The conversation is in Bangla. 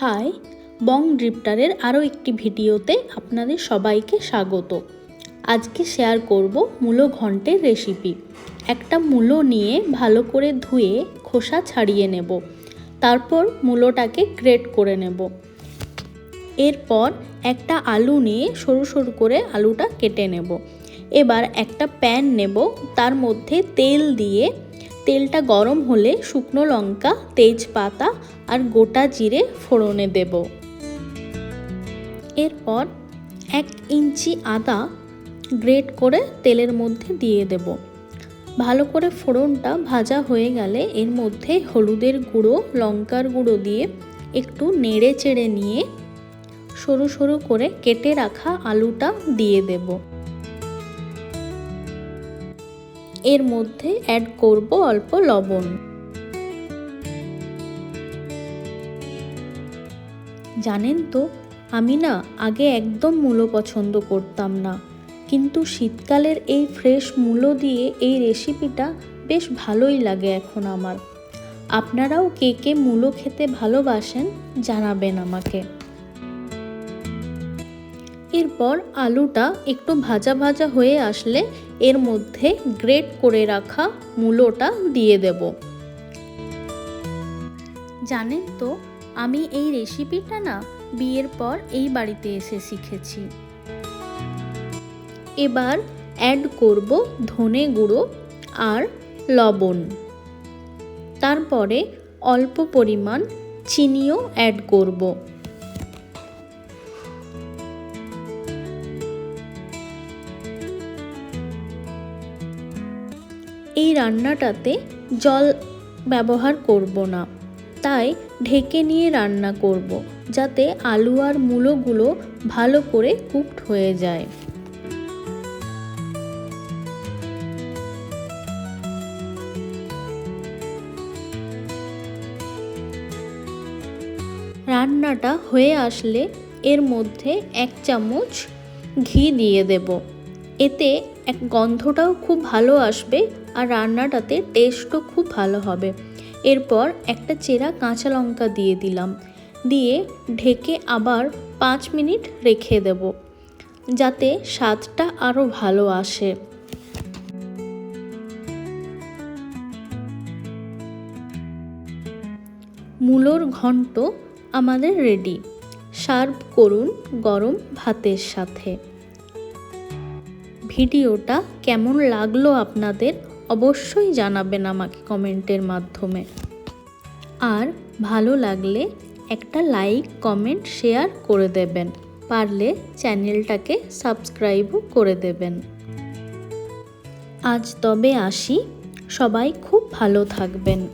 হাই, বং ড্রিফটারের আরও একটি ভিডিওতে আপনাদের সবাইকে স্বাগত। আজকে শেয়ার করব মূলো ঘন্টের রেসিপি। একটা মূলো নিয়ে ভালো করে ধুয়ে খোসা ছাড়িয়ে নেব। তারপর মূলোটাকে গ্রেট করে নেব। এরপর একটা আলু নিয়ে সরু সরু করে আলুটা কেটে নেব। এবার একটা প্যান নেব। তার মধ্যে তেল দিয়ে তেলটা গরম হলে শুকনো লঙ্কা, তেজপাতা আর গোটা জিরে ফোড়নে দেব। এরপর এক ইঞ্চি আদা গ্রেট করে তেলের মধ্যে দিয়ে দেব। ভালো করে ফোড়নটা ভাজা হয়ে গেলে এর মধ্যে হলুদের গুঁড়ো, লঙ্কার গুঁড়ো দিয়ে একটু নেড়ে চেড়ে নিয়ে সরু সরু করে কেটে রাখা আলুটা দিয়ে দেবো। এর মধ্যে অ্যাড করব অল্প লবণ। জানেন তো, আমি না আগে একদম মূলো পছন্দ করতাম না। কিন্তু শীতকালের এই ফ্রেশ মূলো দিয়ে এই রেসিপিটা বেশ ভালোই লাগে এখন আমার। আপনারাও কে কে মূলো খেতে ভালোবাসেন জানাবেন আমাকে। এরপর আলুটা একটু ভাজা ভাজা হয়ে আসলে এর মধ্যে গ্রেট করে রাখা মূলোটা দিয়ে দেব। জানেন তো, আমি এই রেসিপিটা না বিয়ের পর এই বাড়িতে এসে শিখেছি। এবার অ্যাড করব ধনে গুঁড়ো আর লবণ। তারপরে অল্প পরিমাণ চিনিও অ্যাড করব। এই রান্নাটাতে জল ব্যবহার করব না। তাই ঢেকে নিয়ে রান্না করব, যাতে আলু আর মূলোগুলো ভালো করে কুকড হয়ে যায়। রান্নাটা হয়ে আসলে এর মধ্যে এক চামচ ঘি দিয়ে দেব। এতে এক গন্ধটাও খুব ভালো আসবে আর রান্নাটাতে টেস্টও খুব ভালো হবে। এরপর একটা চেরা কাঁচা লঙ্কা দিয়ে দিলাম। দিয়ে ঢেকে আবার পাঁচ মিনিট রেখে দেব, যাতে স্বাদটা আরও ভালো আসে। মূলোর ঘন্ট আমাদের রেডি সার্ভ করুন গরম ভাতের সাথে। ভিডিওটা কেমন লাগল আপনাদের অবশ্যই জানাবেন আমাকে কমেন্টের মাধ্যমে। আর ভালো লাগলে একটা লাইক, কমেন্ট, শেয়ার করে দেবেন। পারলে চ্যানেলটাকে সাবস্ক্রাইবও করে দেবেন। আজ তবে আসি। সবাই খুব ভালো থাকবেন।